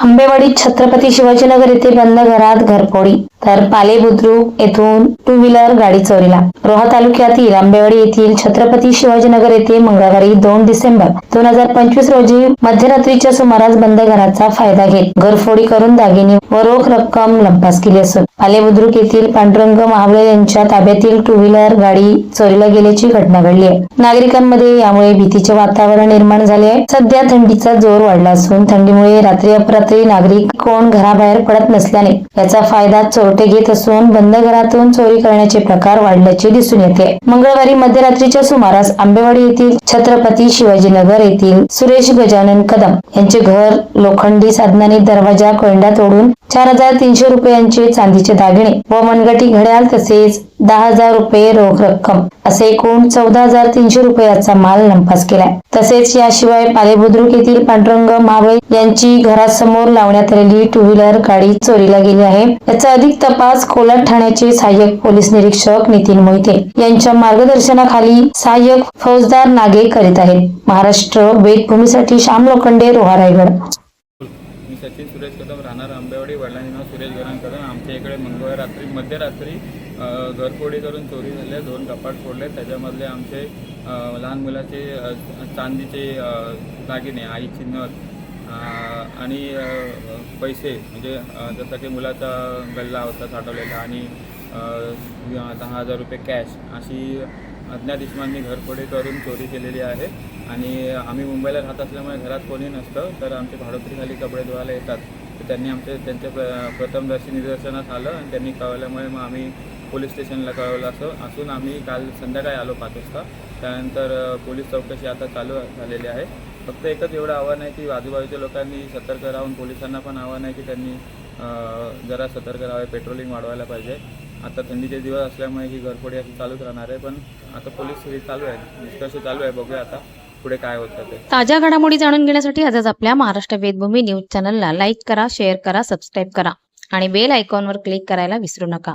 आंबेवाडी छत्रपती शिवाजीनगर येथे बंद घरात घरफोडी तर पाले बुद्रुक येथून टू व्हीलर गाडी चोरीला. रोहा तालुक्यातील आंबेवाडी येथील छत्रपती शिवाजीनगर येथे मंगळवारी दोन डिसेंबर दोन हजार पंचवीस रोजी मध्यरात्रीच्या सुमारास बंद घराचा फायदा घेत घरफोडी करून दागिने व रोख रक्कम लंपास केली असून पाले बुद्रुक येथील पांडुरंग महाबळे यांच्या ताब्यातील टू व्हीलर गाडी चोरीला गेल्याची घटना घडली आहे. नागरिकांमध्ये यामुळे भीतीचे वातावरण निर्माण झाले आहे. सध्या थंडीचा जोर वाढला असून थंडीमुळे रात्री अपरात्री नागरिक कोण घराबाहेर पडत नसल्याने याचा फायदा चोरटे घेत असून बंद घरातून चोरी करण्याचे प्रकार वाढल्याचे दिसून येते. मंगळवारी मध्यरात्रीच्या सुमारास आंबेवाडी येथील छत्रपती शिवाजीनगर येथील सुरेश गजानन कदम यांचे घर लोखंडी साधनाने दरवाजा कोंडा तोडून चार हजार तीनशे रुपयांचे चांदीचे दागिने व मनगटी घड्याळ तसेच दहा हजार रुपये रोख रक्कम असे एकूण चौदा हजार तीनशे रुपयाचा माल नंपास केलाय तसेच याशिवाय पालेबुद्रुक येथील पांडुरंग महाबळे यांची घरासमोर लावण्यात आलेली टू व्हीलर गाडी चोरीला गेली आहे. याचा अधिक तपास कोलाड ठाण्याचे सहाय्यक पोलीस निरीक्षक नितीन मोहिते यांच्या मार्गदर्शनाखाली सहाय्यक फौजदार नागे करीत आहेत. महाराष्ट्र वेदभूमीसाठी श्याम लोखंडे रोहा रायगड. मी सचिन सुरेश कदम राहणार आंबेवाडी वडिलांचे नाव सुरेश गरण कदम आमच्या इकडे मंगळवार रात्री मध्यरात्री घरफोडी करून चोरी झाले दोन कपाट फोडले त्याच्यामधले आमचे लहान मुलाचे चांदीचे दागिने आई चिन्ह आणि पैसे म्हणजे जसं की मुलाचा गल्ला होता साठवलेला आणि दहा हजार रुपये कॅश अशी अज्ञात इस्मांनी घरफोडी करून चोरी केलेली आहे. आणि आम्ही मुंबईला राहत असल्यामुळे घरात कोणी नसतं तर आमचे भाडोत्रीखाली कपडे धुवायला येतात. तर त्यांनी आमचे त्यांच्या प्र प्रथमदर्शी निदर्शनात आलं आणि त्यांनी कळवल्यामुळे मग आम्ही पोलीस स्टेशनला कळवलं असं असून आम्ही काल संध्याकाळी आलो पाच वाजता त्यानंतर पोलीस चौकशी आता चालू झालेली आहे. फक्त एकच एवढं आव्हान आहे की आजूबाजूच्या लोकांनी सतर्क राहून पोलिसांना पण आव्हान आहे की त्यांनी जरा सतर्क राहावे पेट्रोलिंग वाढवायला पाहिजे. आता थंडीचे दिवस असल्यामुळे ही घरफोडी अशी चालूच राहणार आहे पण आता पोलीस चालू आहे निष्कर्ष चालू आहे बघूया आता पुढे काय होतं ते. ताज्या घडामोडी जाणून घेण्यासाठी आजच आपल्या महाराष्ट्र वेदभूमी न्यूज चॅनलला लाईक करा शेअर करा सबस्क्राईब करा आणि बेल आयकॉनवर क्लिक करायला विसरू नका.